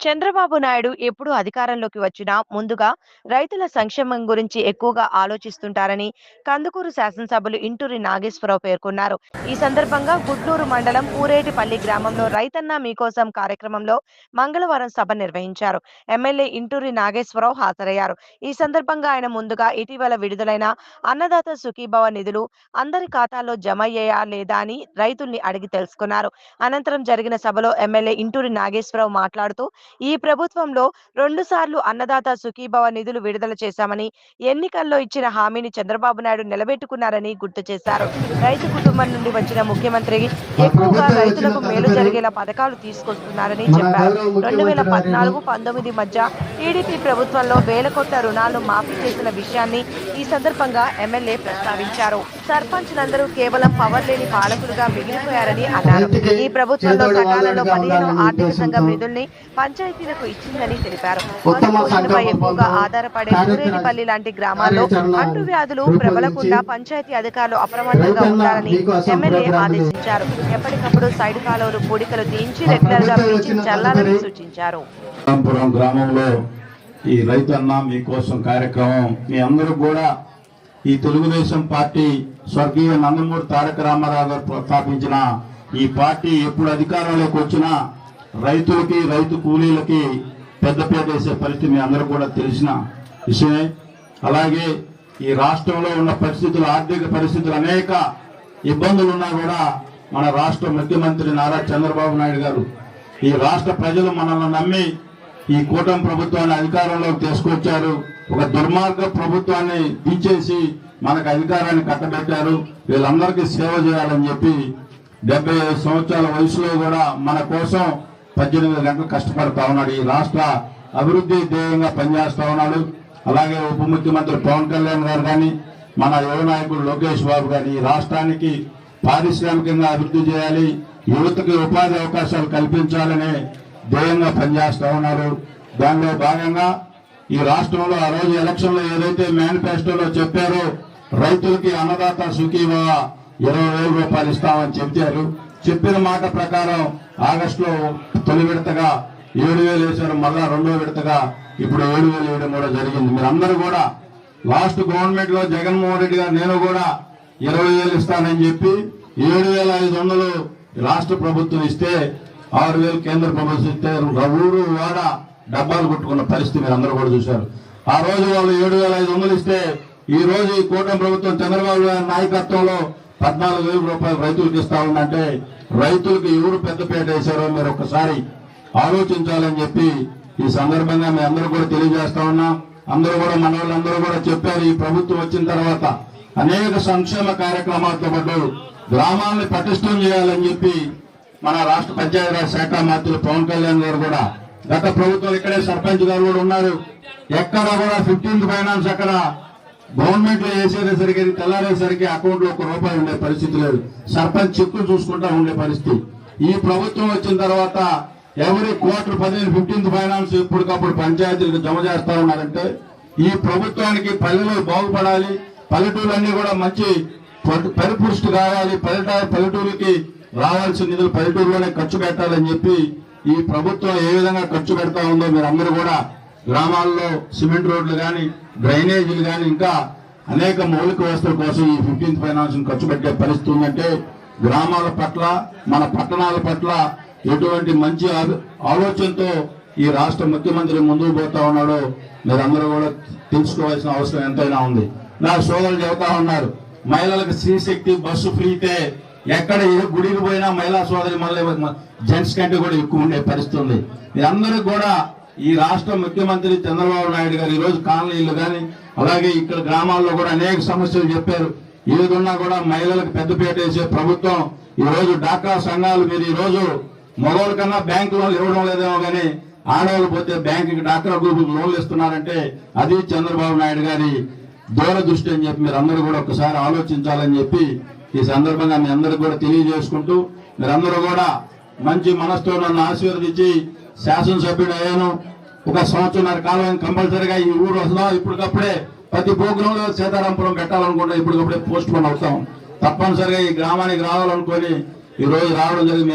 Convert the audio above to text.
చంద్రబాబు నాయుడు ఎప్పుడు అధికారంలోకి వచ్చినా ముందుగా రైతుల సంక్షేమం గురించి ఎక్కువగా ఆలోచిస్తుంటారని కందుకూరు శాసనసభ్యులు ఇంటూరి నాగేశ్వరరావు పేర్కొన్నారు. ఈ సందర్భంగా గుడ్లూరు మండలం పూరేటిపల్లి గ్రామంలో రైతన్న మీకోసం కార్యక్రమంలో మంగళవారం సభ నిర్వహించారు. ఎమ్మెల్యే ఇంటూరి నాగేశ్వరరావు హాజరయ్యారు. ఈ సందర్భంగా ఆయన ముందుగా ఇటీవల విడుదలైన అన్నదాత సుఖీభవ నిధులు అందరి ఖాతాల్లో జమ అయ్యాయా లేదా అని రైతుల్ని అడిగి తెలుసుకున్నారు. అనంతరం జరిగిన సభలో ఎమ్మెల్యే ఇంటూరి నాగేశ్వరరావు మాట్లాడుతూ ఈ ప్రభుత్వంలో రెండు సార్లు అన్నదాత సుఖీభవ నిధులు విడుదల చేశామని ఎన్నికల్లో ఇచ్చిన హామీని చంద్రబాబు నాయుడు నిలబెట్టుకున్నారని గుర్తు చేశారు. రైతు కుటుంబం నుండి వచ్చిన ముఖ్యమంత్రి ఎక్కువగా రైతులకు మేలు జరిగేలా పథకాలు తీసుకొస్తున్నారని చెప్పారు. రెండు వేల పద్నాలుగు పంతొమ్మిది మధ్య టీడీపీ ప్రభుత్వంలో వేల కోట్ల రుణాలను మాఫీ చేసిన విషయాన్ని ఈ సందర్భంగా ఎమ్మెల్యే ప్రస్తావించారు. సర్పంచ్లందరూ కేవలం పవర్ లేని పాలకులుగా మిగిలిపోయారని అన్నారు. ఈ ప్రభుత్వంలో సకాలంలో పదిహేను ఆర్థిక సంఘం నిధుల్ని పంచాయతీలకు ఇచ్చిందని తెలిపారు. ఉత్తమ పశుపోషణపై సంకల్ప ఎక్కువగా ఆధారపడే సూరేనిపల్లి లాంటి గ్రామాల్లో అంటువ్యాధులు రూపొందించి ప్రబలకుండా పంచాయతీ అధికారులు అప్రమత్తంగా ఉండాలని ఎమ్మెల్యే ఆదేశించారు. ఎప్పటికప్పుడు సైడ్ కాలువలు పూడికలు తీయించి రెగ్యులర్గా చల్లాలని సూచించారు. గ్రామంలో ఈ రైతన్న మీకోసం కార్యక్రమం మీ అందరూ కూడా ఈ తెలుగుదేశం పార్టీ స్వర్గీయ నందమూరి తారక రామారావు గారు స్థాపించిన ఈ పార్టీ ఎప్పుడు అధికారంలోకి వచ్చినా రైతులకి రైతు కూలీలకి పెద్దపీట వేసే పరిస్థితి మీ అందరూ కూడా తెలిసిన విషయమే. అలాగే ఈ రాష్ట్రంలో ఉన్న పరిస్థితులు ఆర్థిక పరిస్థితులు అనేక ఇబ్బందులు ఉన్నా కూడా మన రాష్ట్ర ముఖ్యమంత్రి నారా చంద్రబాబు నాయుడు గారు ఈ రాష్ట్ర ప్రజలు మనల్ని నమ్మి ఈ కూటమి ప్రభుత్వాన్ని అధికారంలోకి తీసుకొచ్చారు. ఒక దుర్మార్గ ప్రభుత్వాన్ని దించేసి మనకు అధికారాన్ని కట్టబెట్టారు. వీళ్ళందరికీ సేవ చేయాలని చెప్పి డెబ్బై ఐదు సంవత్సరాల వయసులో కూడా మన కోసం పద్దెనిమిది గంటలు కష్టపడతా ఉన్నాడు. ఈ రాష్ట్ర అభివృద్ధి ధ్యేయంగా పనిచేస్తా ఉన్నాడు. అలాగే ఉప ముఖ్యమంత్రి పవన్ కళ్యాణ్ గారు కానీ మన యువ నాయకుడు లోకేష్ బాబు గారు ఈ రాష్ట్రానికి పారిశ్రామికంగా అభివృద్ధి చేయాలి యువతకి ఉపాధి అవకాశాలు కల్పించాలనే ధ్యేయంగా పనిచేస్తా ఉన్నారు దానిలో భాగంగా ఈ రాష్ట్రంలో ఆ రోజు ఎలక్షన్లో ఏదైతే మేనిఫెస్టోలో చెప్పారో రైతులకి అన్నదాత సుఖీభవ ఇరవై వేల రూపాయలు ఇస్తామని చెప్పారు. చెప్పిన మాట ప్రకారం ఆగస్టులో తొలి విడతగా ఏడు వేలు వేశారు మళ్ళా రెండో విడతగా ఇప్పుడు ఏడు వేలు వేయడం కూడా జరిగింది. మీరందరూ కూడా లాస్ట్ గవర్నమెంట్లో జగన్మోహన్ రెడ్డి గారు నేను కూడా ఇరవై వేలు ఇస్తానని చెప్పి ఏడు వేల ఐదు వందలు రాష్ట్ర ప్రభుత్వం ఇస్తే ఆరు వేలు కేంద్ర ప్రభుత్వం ఇస్తే ఊరు వాడ డబ్బాలు కొట్టుకున్న పరిస్థితి మీరు అందరూ కూడా చూశారు. ఆ రోజు వాళ్ళు ఏడు వేల ఐదు వందలు ఇస్తే ఈ రోజు ఈ కూటమి ప్రభుత్వం చంద్రబాబు గారి నాయకత్వంలో పద్నాలుగు వేల రూపాయలు రైతులకు ఇస్తా ఉందంటే రైతులకు ఎవరు పెద్దపేట వేశారో మీరు ఒక్కసారి ఆలోచించాలని చెప్పి ఈ సందర్భంగా మీ అందరూ కూడా తెలియజేస్తా ఉన్నాం. అందరూ కూడా మన వాళ్ళందరూ కూడా చెప్పారు ఈ ప్రభుత్వం వచ్చిన తర్వాత అనేక సంక్షేమ కార్యక్రమాలతో పాటు గ్రామాలను పటిష్టం చేయాలని చెప్పి మన రాష్ట్ర పంచాయతీరాజ్ శాఖ మంత్రులు పవన్ కళ్యాణ్ గారు కూడా గత ప్రభుత్వం ఇక్కడే సర్పంచ్ గారు కూడా ఉన్నారు. ఎక్కడ కూడా ఫిఫ్టీన్త్ ఫైనాన్స్ అక్కడ గవర్నమెంట్లో వేసేసరికి తెల్లారేసరికి అకౌంట్లో ఒక రూపాయి ఉండే పరిస్థితి లేదు. సర్పంచ్ చెక్కులు చూసుకుంటా ఉండే పరిస్థితి. ఈ ప్రభుత్వం వచ్చిన తర్వాత ఎవరి క్వార్టర్ పదిహేను ఫిఫ్టీన్త్ ఫైనాన్స్ ఎప్పటికప్పుడు పంచాయతీలకు జమ చేస్తా ఉన్నారంటే ఈ ప్రభుత్వానికి పల్లెలు బాగుపడాలి పల్లెటూర్లన్నీ కూడా మంచి పరి- పరిపుష్టి కావాలి పల్లెట పల్లెటూరుకి రావాల్సిన నిధులు పల్లెటూరులోనే ఖర్చు పెట్టాలని చెప్పి ఈ ప్రభుత్వం ఏ విధంగా ఖర్చు పెడతా ఉందో మీరు అందరూ కూడా గ్రామాల్లో సిమెంట్ రోడ్లు కానీ డ్రైనేజీలు కానీ ఇంకా అనేక మౌలిక వ్యవస్థల కోసం ఈ ఫిఫ్టీన్త్ ఫైనాన్స్ ఖర్చు పెట్టే పరిస్థితి ఉందంటే గ్రామాల పట్ల మన పట్టణాల పట్ల ఎటువంటి మంచి ఆలోచనతో ఈ రాష్ట్ర ముఖ్యమంత్రి ముందుకు పోతా ఉన్నాడో మీరందరూ కూడా తెలుసుకోవాల్సిన అవసరం ఎంతైనా ఉంది. నా సోదరులు చెబుతా ఉన్నారు మహిళలకు శ్రీశక్తి బస్సు ఫ్రీతే ఎక్కడ ఏ గుడికి పోయినా మహిళా సోదరి మళ్ళీ జెంట్స్ కంటే కూడా ఎక్కువ ఉండే పరిస్థితి ఉంది. మీరందరూ కూడా ఈ రాష్ట్ర ముఖ్యమంత్రి చంద్రబాబు నాయుడు గారు ఈ రోజు కాలనీలు కానీ అలాగే ఇక్కడ గ్రామాల్లో కూడా అనేక సమస్యలు చెప్పారు. ఏదున్నా కూడా మహిళలకు పెద్దపీట వేసే ప్రభుత్వం ఈ రోజు సంఘాలు మీరు ఈ రోజు మగవాళ్ళ కన్నా బ్యాంకు లోన్లు ఇవ్వడం లేదేమో కానీ ఆడవాళ్ళు పోతే బ్యాంకుకి డాక్రా గ్రూప్ లోన్లు ఇస్తున్నారంటే అది చంద్రబాబు నాయుడు గారి దూరదృష్టి అని చెప్పి మీరు అందరూ కూడా ఒకసారి ఆలోచించాలని చెప్పి ఈ సందర్భంగా మీ అందరికి కూడా తెలియజేసుకుంటూ మీరందరూ కూడా మంచి మనసుతో నన్ను ఆశీర్వదించి శాసనసభ్యుడు అయ్యాను. ఒక సంవత్సరంన్నర కాలం కంపల్సరీగా ఈ ఊరు వస్తున్నాం ఇప్పటికప్పుడే ప్రతి ప్రోగ్రాంలో సీతారాంపురం పెట్టాలనుకుంటే ఇప్పటికప్పుడే పోస్ట్ పోన్ అవుతాం. తప్పనిసరిగా ఈ గ్రామానికి రావాలనుకొని ఈ రోజు రావడం జరిగింది.